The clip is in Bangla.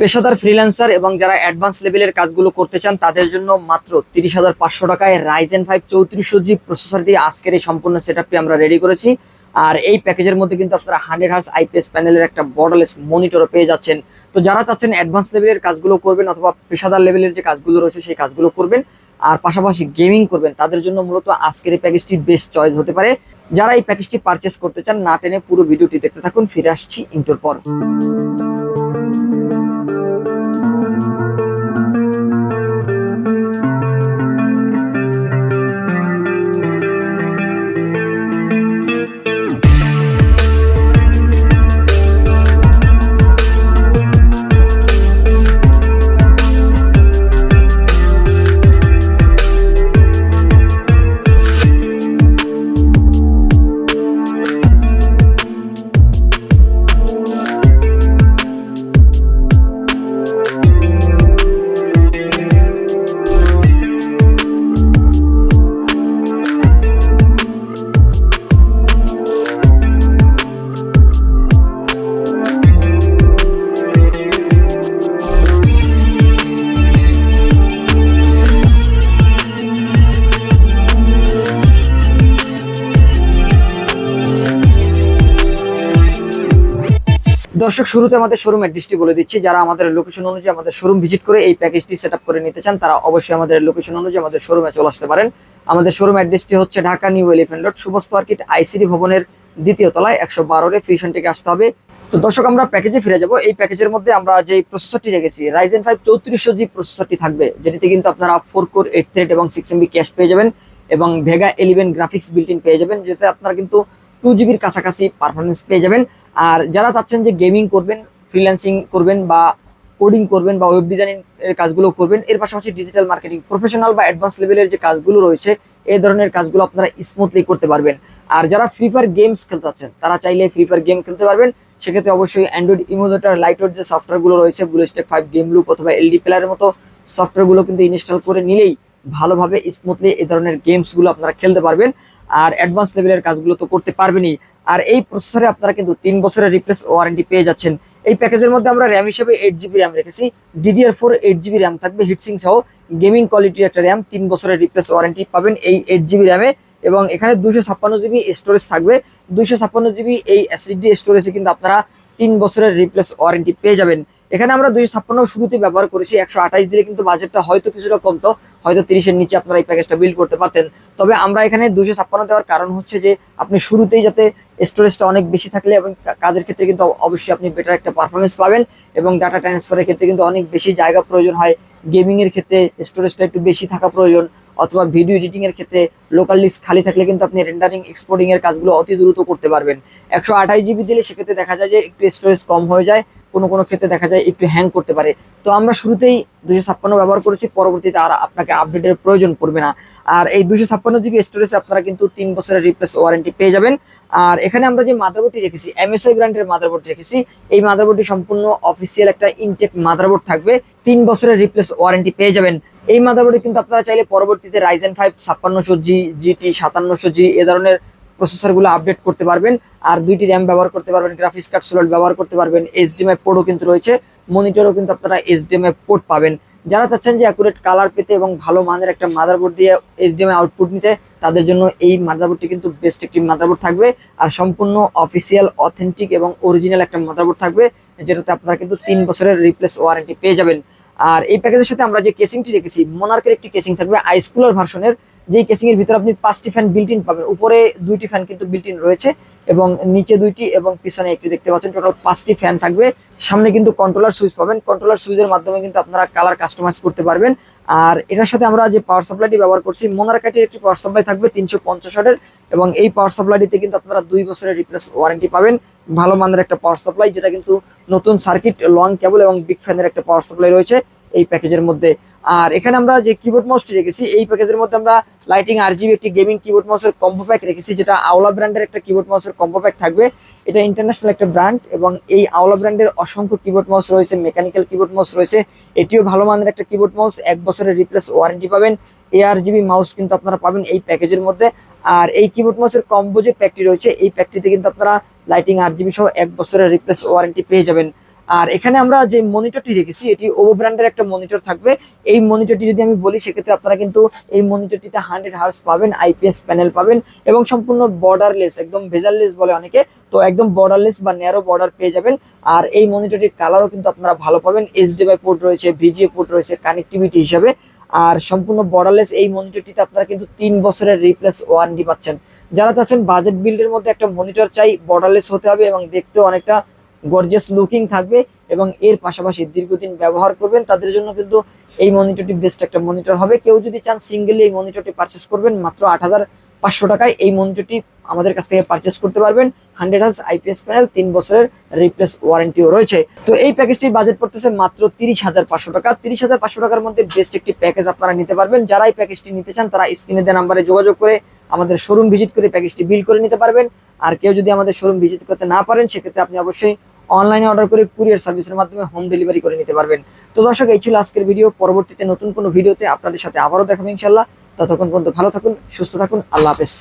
পেশাদার ফ্রিল্যান্সার এবং যারা অ্যাডভান্স লেভেলের কাজগুলো করতে চান, তাদের জন্য মাত্র তিরিশ হাজার পাঁচশো টাকায় রাইজেন ফাইভ চৌত্রিশশো জি প্রসেসর দিয়ে আজকের এই সম্পূর্ণ সেট আমরা রেডি করেছি। আর এই প্যাকেজের মধ্যে কিন্তু আপনারা হান্ড্রেড হার্স আইপিএস প্যানেলের একটা বর্ডারলেস মনিটরও পেয়ে যাচ্ছেন। তো যারা চাচ্ছেন অ্যাডভান্স লেভেলের কাজগুলো করবেন অথবা পেশাদার লেভেলের যে কাজগুলো রয়েছে, সেই কাজগুলো করবেন। আর পাশাপাশি গেমিং করবেন, তাদের জন্য মূলত আজকের এই প্যাকেজটি বেস্ট চয়েস হতে পারে। যারা এই প্যাকেজটি পারচেস করতে চান, না টেনে পুরো ভিডিওটি দেখতে থাকুন। ফিরে আসছি ইন্টোর পর। দর্শক, শুরুতে আমাদের শোরুম অ্যাড্রেসটি বলে দিচ্ছি। যারা আমাদের লোকেশন অনুযায়ী আমাদের শোরুম ভিজিট করে এই প্যাকেজটি সেট করে নিতে চান, তারা অবশ্যই আমাদের লোকেশন অনুযায়ী আমাদের শোরুমে চলে আসতে পারেন। আমাদের শোরুম অ্যাড্রেসটি হচ্ছে ঢাকা নিউ এলিফেন্ট রোড শুভস্ত মার্কেট, আইসিডি ভবনের দ্বিতীয় তলায়, একশো বারোরে ফিউশন থেকে আসতে হবে। তো দর্শক, আমরা প্যাকেজে ফিরে যাব। এই প্যাকেজের মধ্যে আমরা যে প্রসেসরটি রেখেছি রাইজেন ফাইভ চৌত্রিশশো জি প্রসেসরটি থাকবে, যেটিতে কিন্তু আপনারা ফোর কোর এইট থ্রেড এবং সিক্স এমবি ক্যাশ পেয়ে যাবেন এবং Vega eleven graphics built in পেয়ে যাবেন যেতে আপনারা কিন্তু টু জিবির কাছাকাছি পারফরমেন্স পেয়ে যাবেন। আর যারা চাচ্ছেন যে গেমিং করবেন ফ্রিল্যান্সিং করবেন বা কোডিং করবেন বা ওয়েব ডিজাইনিং এর কাজগুলো করবেন, এর পাশাপাশি ডিজিটাল মার্কেটিং প্রফেশনাল বা অ্যাডভান্স লেভেলের যে কাজগুলো রয়েছে, এই ধরনের কাজগুলো আপনারা স্মুথলি করতে পারবেন। আর যারা ফ্রি ফায়ার গেমস খেলতে চাচ্ছেন, তারা চাইলে ফ্রি ফায়ার গেম খেলতে পারবেন। সেক্ষেত্রে অবশ্যই অ্যান্ড্রয়েড ইমোলেটার লাইটোর যে সফটওয়্যারগুলো রয়েছে ব্লুস্টেক ফাইভ গেম লুপ অথবা এলডি প্লেয়ারের মতো সফটওয়্যারগুলো কিন্তু ইনস্টল করে নিলেই ভালোভাবে স্মুথলি এই ধরনের গেমসগুলো আপনারা খেলতে পারবেন। আর অ্যাডভান্স লেভেলের কাজগুলো তো করতে পারবেনই। আর এই প্রসেসরে আপনারা কিন্তু তিন বছরের রিপ্লেস ওয়ারেন্টি পেয়ে যাচ্ছেন। এই প্যাকেজের মধ্যে আমরা র্যাম হিসেবে এইট জিবি র্যাম রেখেছি। DDR four eight GB RAM থাকবে হিটসিং সহ। গেমিং কোয়ালিটির একটা র্যাম তিন বছরের রিপ্লেস ওয়ারেন্টি পাবেন এই এইট জিবি র্যামে এবং এখানে দুশো ছাপ্পান্ন জিবি স্টোরেজ থাকবে। দুশো ছাপ্পান্ন জিবি এই এসএসডি স্টোরেজে কিন্তু আপনারা তিন বছরের রিপ্লেস ওয়ারেন্টি পেয়ে যাবেন। এখানে আমরা দুইশো ছাপ্পান্ন শুরুতে ব্যবহার করেছি, একশো আঠাইশ দিলে কিন্তু বাজেটটা হয়তো কিছুটা কমতো, হয়তো তিরিশের নিচে আপনারা এই প্যাকেজটা বিল্ড করতে পারতেন। তবে আমরা এখানে দুশো ছাপ্পান্ন দেওয়ার কারণ হচ্ছে যে, আপনি শুরুতেই যাতে স্টোরেজটা অনেক বেশি থাকলে এবং কাজের ক্ষেত্রে কিন্তু অবশ্যই আপনি বেটার একটা পারফরমেন্স পাবেন এবং ডাটা ট্রান্সফারের ক্ষেত্রে কিন্তু অনেক বেশি জায়গা প্রয়োজন হয়। গেমিংয়ের ক্ষেত্রে স্টোরেজটা একটু বেশি থাকা প্রয়োজন অথবা ভিডিও এডিটিংয়ের ক্ষেত্রে লোকাল লিস্ট খালি থাকলে কিন্তু আপনি রেন্ডারিং এক্সপোর্টিংয়ের কাজগুলো অতি দ্রুত করতে পারবেন। একশো আঠাশ জিবি দিলে সেক্ষেত্রে দেখা যায় যে একটু স্টোরেজ কম হয়ে যায় কোনো কোনো ক্ষেত্রে দেখা যায় একটু হ্যাং করতে পারে। তো আমরা শুরুতেই দুশো ছাপ্পান্ন ব্যবহার করেছি, পরবর্তীতে আর আপনাকে আপডেটের প্রয়োজন পড়বে না। আর এই দুশো ছাপ্পান্ন জিবি স্টোরেজে আপনারা কিন্তু তিন বছরের রিপ্লেস ওয়ারেন্টি পেয়ে যাবেন। আর এখানে আমরা যে মাদারবোর্ডটি রেখেছি এমএসআই ব্র্যান্ডের মাদারবোর্ড রেখেছি, এই মাদারবোর্ডটি সম্পূর্ণ অফিসিয়াল একটা ইনটেক মাদারবোর্ড থাকবে। তিন বছরের রিপ্লেস ওয়ারেন্টি পেয়ে যাবেন। এই মাদারবোর্ডে কিন্তু আপনারা চাইলে পরবর্তীতে রাইজেন ফাইভ ছাপ্পান্নশো জি জিটি সাতান্নশো জি এ ধরনের প্রসেসরগুলো আপডেট করতে পারবেন, আর দুইটি র্যাম ব্যবহার করতে পারবেন গ্রাফিক্স কার্ড স্লট ব্যবহার করতে পারবেন এইচডিএমআই পোর্টও কিন্তু রয়েছে মনিটরও কিন্তু আপনারা এইচডিএমআই পোর্ট পাবেন। যারা চাচ্ছেন যে অ্যাকুরেট কালার পেতে এবং ভালো মানের একটা মাদারবোর্ড দিয়ে এইচডিএমআই আউটপুট নিতে, তাদের জন্য এই মাদারবোর্ডটি কিন্তু বেস্ট একটি মাদারবোর্ড থাকবে, আর সম্পূর্ণ অফিসিয়াল অথেন্টিক এবং অরিজিনাল একটা মাদারবোর্ড থাকবে, যেটাতে আপনারা কিন্তু তিন বছরের রিপ্লেস ওয়ারেন্টি পেয়ে যাবেন। আর এই প্যাকেজের সাথে আমরা যে কেসিংটি রেখেছি মোনার্কের একটি কেসিং থাকবে আইস কুলার ভার্সনের যেই কেসিং এর ভিতরে আপনি পাঁচটি ফ্যান বিল্ট ইন পাবেন। উপরে দুইটি ফ্যান কিন্তু বিল্ট ইন রয়েছে এবং নিচে দুইটি এবং পিছনে একটি দেখতে পাচ্ছেন। টোটাল পাঁচটি ফ্যান থাকবে। সামনে কিন্তু কন্ট্রোলার সুইচ পাবেন। কন্ট্রোলার সুইচের মাধ্যমে কিন্তু আপনারা কালার কাস্টমাইজ করতে পারবেন। আর এটার সাথে আমরা যে পাওয়ার সাপ্লাইটি ব্যবহার করছি মোনারকাটির একটি পাওয়ার সাপ্লাই থাকবে তিনশো পঞ্চাশ ওয়াটের এবং এই পাওয়ার সাপ্লাইটিতে কিন্তু আপনারা দুই বছরের রিপ্লেস ওয়ারেন্টি পাবেন। ভালো মানের একটা পাওয়ার সাপ্লাই যেটা কিন্তু নতুন সার্কিট লং কেবল এবং বিগ ফ্যানের একটা পাওয়ার সাপ্লাই রয়েছে। এই প্যাকেজের মধ্যে। আর এখানে আমরা যে কিবোর্ড মাউসটি রেখেছি, এই প্যাকেজের মধ্যে আমরা লাইটিং আর জিবি একটি গেমিং কিবোর্ড মাউসের কম্বো প্যাক রেখেছি, যেটা আওলা ব্র্যান্ডের একটা কিবোর্ড মাউসের কম্বো প্যাক থাকবে। এটা ইন্টারন্যাশনাল একটা ব্র্যান্ড এবং এই আওলা ব্র্যান্ডের অসংখ্য কিবোর্ড মাউস রয়েছে মেকানিক্যাল কিবোর্ড মাউস রয়েছে। এটিও ভালো মানের একটা কিবোর্ড মাউস এক বছরের রিপ্লেস ওয়ারেন্টি পাবেন। এআর জিবি মাউস কিন্তু আপনারা পাবেন এই প্যাকেজের মধ্যে। আর এই কিবোর্ড মাউসের কম্বো যে প্যাকটি রয়েছে, এই প্যাকটিতে কিন্তু আপনারা লাইটিং আর জিবি সহ এক বছরের রিপ্লেস ওয়ারেন্টি পেয়ে যাবেন। আর এখানে আমরা যে মনিটরটি রেখেছি, এটি ওভো ব্র্যান্ডের একটা মনিটর থাকবে। এই মনিটরটি যদি আমি বলি, সেক্ষেত্রে আপনারা কিন্তু এই মনিটরটিতে হান্ড্রেড হার্স পাবেন, আইপিএস প্যানেল পাবেন এবং সম্পূর্ণ বর্ডারলেস একদম ভেজারলেস বলে অনেকে। তো একদম বর্ডারলেস বা ন্যারো বর্ডার পেয়ে যাবেন। আর এই মনিটরটির কালারও কিন্তু আপনারা ভালো পাবেন। এইচডিএমআই পোর্ট রয়েছে ভিজিএ পোর্ট রয়েছে কানেক্টিভিটি হিসাবে। আর সম্পূর্ণ বর্ডারলেস এই মনিটরটিতে আপনারা কিন্তু তিন বছরের রিপ্লেস ওয়ারেন্টি পাচ্ছেন। যারা চাচ্ছেন বাজেট বিল্ডের মধ্যে একটা মনিটর চাই বর্ডারলেস হতে হবে এবং দেখতেও অনেকটা গর্জিয়াস লুকিং থাকবে এবং এর পাশাপাশি দীর্ঘদিন ব্যবহার করবেন, তাদের জন্য কিন্তু এই মনিটরটি বেস্ট একটা মনিটর হবে। কেউ যদি চান সিঙ্গেলি এই মনিটরটি পারচেস করবেন, মাত্র আট হাজার পাঁচশো টাকায় এই মনিটরটি আমাদের কাছ থেকে পারচেস করতে পারবেন। হান্ড্রেড হার্স আইপিএস প্যানেল তিন বছরের রিপ্লেস ওয়ারেন্টিও রয়েছে। তো এই প্যাকেজটির বাজেট পড়তেছে মাত্র তিরিশ হাজার পাঁচশো টাকা। তিরিশ হাজার পাঁচশো টাকার মধ্যে বেস্ট একটি প্যাকেজ আপনারা নিতে পারবেন। যারা এই প্যাকেজটি নিতে চান, তারা স্ক্রিনে দেওয়া নাম্বারে যোগাযোগ করে আমাদের শোরুম ভিজিট করে প্যাকেজটি বিল করে নিতে পারবেন। আর কেউ যদি আমাদের শোরুম ভিজিট করতে না পারেন, সেক্ষেত্রে আপনি অবশ্যই অনলাইনে অর্ডার করে কুরিয়ার সার্ভিসের মাধ্যমে হোম ডেলিভারি করে নিতে পারবেন। তো দর্শক, এই ছিল আজকের ভিডিও পরবর্তীতে নতুন কোনো ভিডিওতে আপনাদের সাথে আবারও দেখাবো ইনশাল্লাহ ততক্ষণ পর্যন্ত ভালো থাকুন, সুস্থ থাকুন। আল্লাহ হাফেজ।